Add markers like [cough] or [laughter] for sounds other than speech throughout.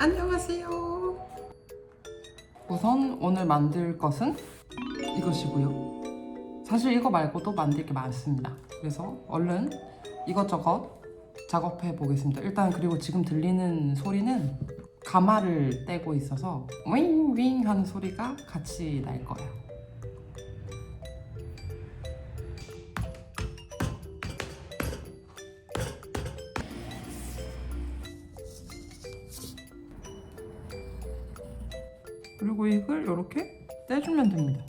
안녕하세요. 우선 오늘 만들 것은 이것이고요. 사실 이거 말고도 만들 게 많습니다. 그래서 얼른 이것저것 작업해 보겠습니다. 일단 그리고 지금 들리는 소리는 가마를 떼고 있어서 윙윙 하는 소리가 같이 날 거예요. 그리고 이걸 이렇게 떼주면 됩니다.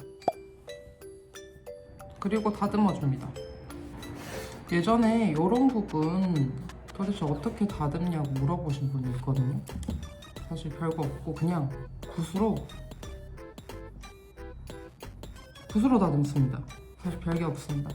그리고 다듬어 줍니다. 예전에 이런 부분 도대체 어떻게 다듬냐고 물어보신 분이 있거든요. 사실 별거 없고 그냥 붓으로 붓으로 다듬습니다. 사실 별게 없습니다.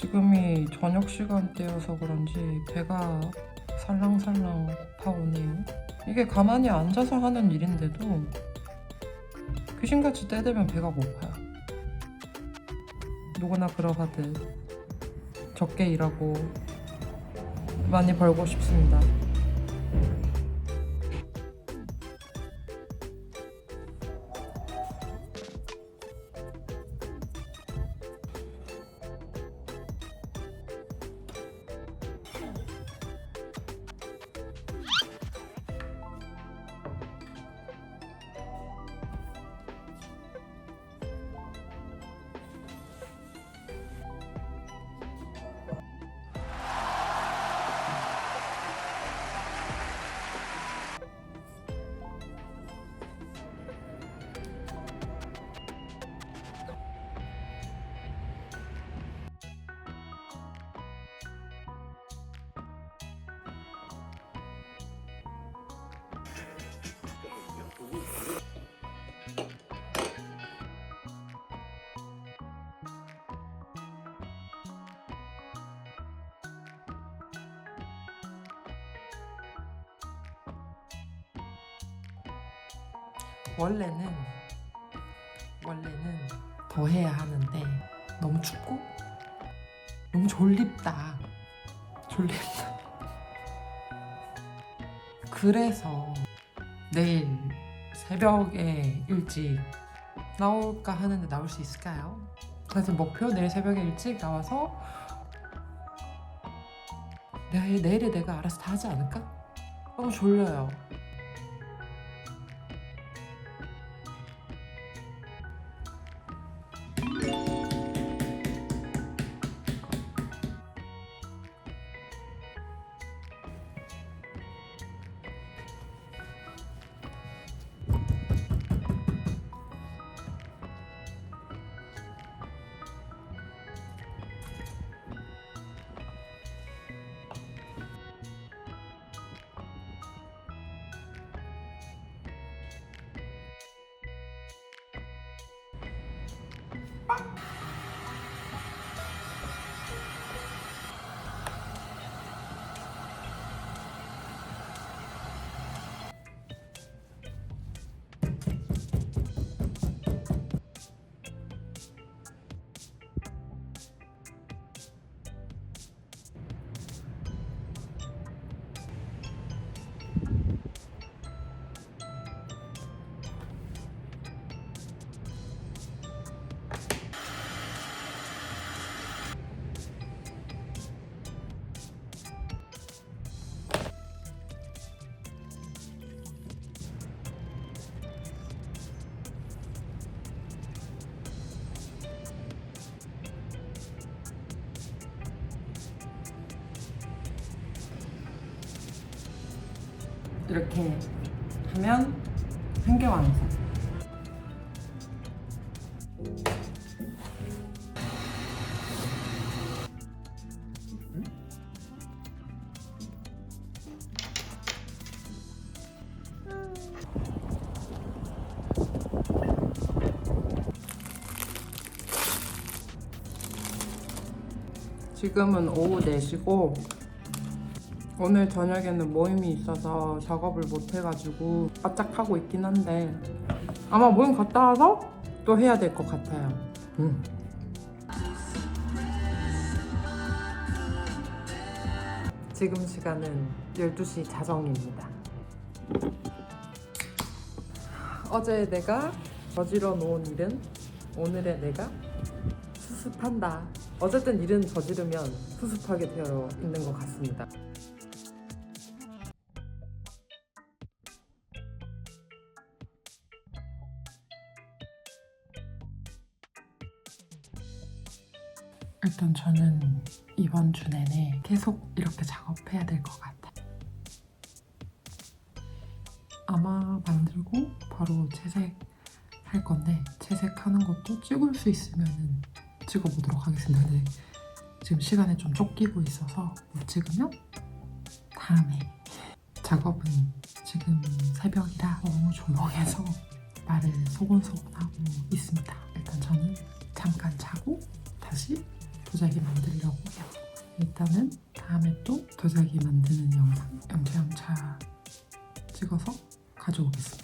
지금이 저녁 시간대여서 그런지 배가 살랑살랑 고파오네요. 이게 가만히 앉아서 하는 일인데도 귀신같이 떼대면 배가 고파요. 누구나 그러하듯 적게 일하고 많이 벌고 싶습니다. 원래는 원래는 더 해야 하는데 너무 춥고 너무 졸립다. 졸립다. [laughs] 그래서 내일 새벽에 일찍 나올까 하는데 나올 수 있을까요? 그래서 목표 내일 새벽에 일찍 나와서 내일 내일에 내가 알아서 다 하지 않을까? 너무 졸려요. 이렇게 하면 한개 완성. 지금은 오후 4시고 오늘 저녁에는 모임이 있어서 작업을 못 해가지고 바짝하고 있긴 한데 아마 모임 갔다 와서 또 해야 될 것 같아요. 음. 지금 시간은 12시 자정입니다. 어제 내가 저지러 놓은 일은 오늘의 내가 수습한다. 어쨌든 일은 저지르면 수습하게 되어 있는 것 같습니다. 일단 저는 이번 주 내내 계속 이렇게 작업해야 될 것 같아. 아마 만들고 바로 채색할 건데 채색하는 것도 찍을 수 있으면 찍어보도록 하겠습니다. 근데 지금 시간에 좀 쫓기고 있어서 못 찍으면 다음에 작업은 지금 새벽이라 너무 조용해서 말을 소곤소곤하고 있습니다. 일단 저는 잠깐 자고 다시 도자기 만들려고 해요. 일단은 다음에 또 도자기 만드는 영상 영상차 찍어서 가져오겠습니다.